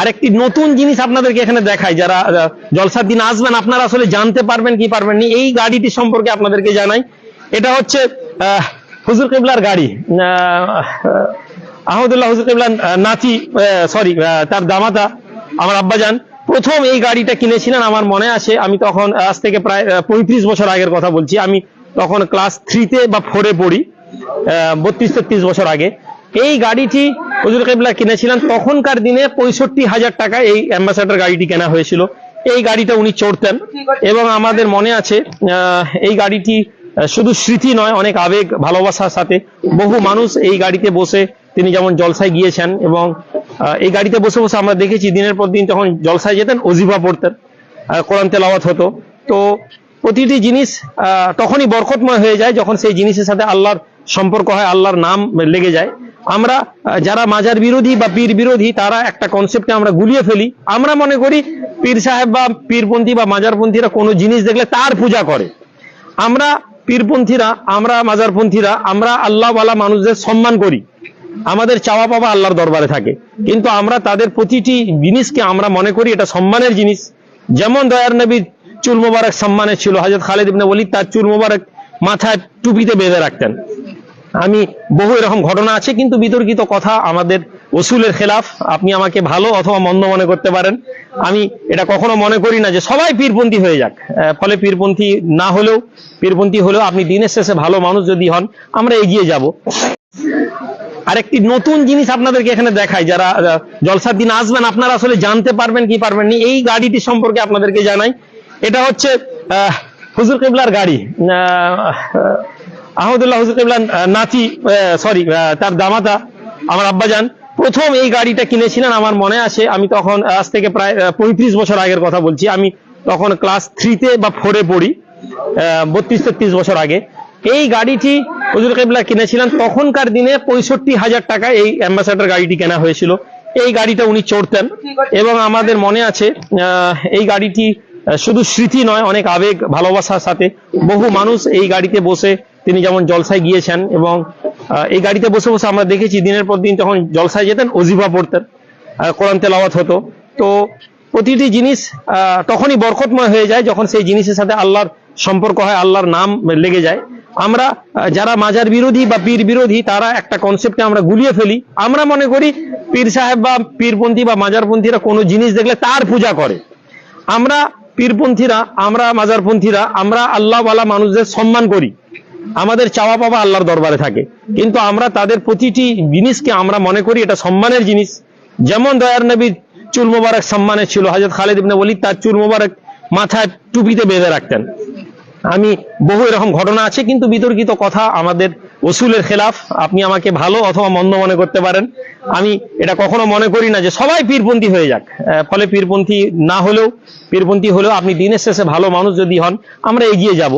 আরেকটি নতুন জিনিস আপনাদেরকে এখানে দেখাই যারা জলসার দিন আসবেন আপনারা আসলে জানতে পারবেন কি পারবেন নি। এই গাড়িটি সম্পর্কে আপনাদেরকে জানাই। এটা হচ্ছে হুজুর কেবলার গাড়ি। আহ, আহমদুল্লাহ হুজুর কেবলার নাতি সরি তার দামাতা আমার আব্বাজান। প্রথম এই গাড়িটা কিনেছিলেন আমার মনে আছে। আমি তখন আজ থেকে প্রায় পঁয়ত্রিশ বছর আগের কথা বলছি। আমি তখন ক্লাস থ্রিতে বা ফোরে পড়ি বত্রিশ তেত্রিশ বছর আগে। এই গাড়িটি হুজুর কেবলা কিনেছিলেন, তখনকার দিনে পঁয়ষট্টি হাজার টাকা এই অ্যাম্বাসাডার গাড়িটি কেনা হয়েছিল। এই গাড়িটা উনি চড়তেন। এবং আমাদের মনে আছে এই গাড়িটি শুধু স্মৃতি নয়, অনেক আবেগ, ভালোবাসার সাথে বহু মানুষ এই গাড়িতে বসে তিনি যেমন জলসায় গিয়েছেন এবং এই গাড়িতে বসে বসে আমরা দেখেছি, দিনের পর দিন যখন জলসায় যেতেন অজিফা পড়তেন কোরআন তেলাওয়াত হতো। তো প্রতিটি জিনিস তখনই বরকতময় হয়ে যায় যখন সেই জিনিসের সাথে আল্লাহর সম্পর্ক হয়, আল্লাহর নাম লেগে যায়। আমরা, যারা মাজার বিরোধী বা পীর বিরোধী, তারা একটা কনসেপ্টে আমরা গুলিয়ে ফেলি। আমরা মনে করি পীর সাহেব বা পীরপন্থী বা মাজারপন্থীরা কোনো জিনিস দেখলে তার পূজা করে। আমরা পীরপন্থীরা, আমরা মাজারপন্থীরা, আমরা আল্লাহওয়ালা মানুষদের সম্মান করি। আমাদের চাওয়া পাওয়া আল্লাহর দরবারে থাকে। কিন্তু আমরা তাদের প্রতিটি জিনিসকে আমরা মনে করি এটা সম্মানের জিনিস। যেমন দয়ার নবীর চুল মোবারক সম্মানের ছিল। হজরত খালেদ ইবনে তার চুল মোবারক মাথায় টুপিতে বেঁধে রাখতেন। আমি বহু এরকম ঘটনা আছে, কিন্তু বিতর্কিত কথা আমাদের ওসুলের খেলাফ। আপনি আমাকে ভালো অথবা মন্দ মনে করতে পারেন। আমি এটা কখনো মনে করি না যে সবাই পীরপন্থী হয়ে যাক। ফলে পীরপন্থী না হলেও, পীরপন্থী হলেও আপনি দিনের শেষে ভালো মানুষ যদি হন, আমরা এগিয়ে যাব। আরেকটি নতুন জিনিস আপনাদেরকে এখানে দেখাই, যারা জলসার দিন আসবেন, আপনারা আসলে জানতে পারবেন কি পারবেন নি, এই গাড়িটি সম্পর্কে আপনাদেরকে জানাই। এটা হচ্ছে হুজুর কেবলার গাড়ি। আহমদুল্লাহ হুজুর নাতি সরি তার দামাতা, আমার আব্বাজান, প্রথম এই গাড়িটা কিনেছিলেন আমার মনে আছে, আমি তখন আজ থেকে প্রায় পঁয়ত্রিশ বছর আগের কথা বলছি, আমি তখন ক্লাস থ্রিতে বা ফোরে পড়ি বত্রিশ, তেত্রিশ বছর আগে। এই গাড়িটি হুজুর কেবলা কিনেছিলেন, তখনকার দিনে পঁয়ষট্টি হাজার টাকা এই অ্যাম্বাসাডার গাড়িটি কেনা হয়েছিল। এই গাড়িটা উনি চড়তেন এবং আমাদের মনে আছে এই গাড়িটি শুধু স্মৃতি নয়, অনেক আবেগ, ভালোবাসার সাথে বহু মানুষ এই গাড়িতে বসে তিনি যেমন জলসায় গিয়েছেন এবং এই গাড়িতে বসে বসে আমরা দেখেছি দিনের পর দিন যখন জলসায় যেতেন অজিফা পড়তেন কোরআন তেলাওয়াত হতো। তো প্রতিটি জিনিস তখনই বরকতময় হয়ে যায় যখন সেই জিনিসের সাথে আল্লাহর সম্পর্ক হয়, আল্লাহর নাম লেগে যায়। আমরা যারা মাজার বিরোধী বা পীর বিরোধী, তারা একটা কনসেপ্টে আমরা গুলিয়ে ফেলি। আমরা মনে করি পীর সাহেব বা পীরপন্থী বা মাজারপন্থীরা কোনো জিনিস দেখলে তার পূজা করে। আমরা পীরপন্থীরা, আমরা মাজারপন্থীরা, আমরা আল্লাহওয়ালা মানুষদের সম্মান করি। আমাদের চাওয়া পাওয়া আল্লাহর দরবারে থাকে। কিন্তু আমরা তাদের প্রতিটি জিনিসকে আমরা মনে করি এটা সম্মানের জিনিস। যেমন দয়ার নবীর চুল মোবারক সম্মানের ছিল হজরত খালেদ ইবনে ওয়ালিদ তার চুল মোবারক মাথায় টুপিতে বেঁধে রাখতেন। আমি বহু এরকম ঘটনা আছে, কিন্তু বিতর্কিত কথা আমাদের ওসুলের খেলাফ, আপনি আমাকে ভালো অথবা মন্দ মনে করতে পারেন। আমি এটা কখনো মনে করি না যে সবাই পীরপন্থী হয়ে যাক। ফলে পীরপন্থী না হলেও, পীরপন্থী হলেও আপনি দিনের শেষে ভালো মানুষ যদি হন, আমরা এগিয়ে যাব।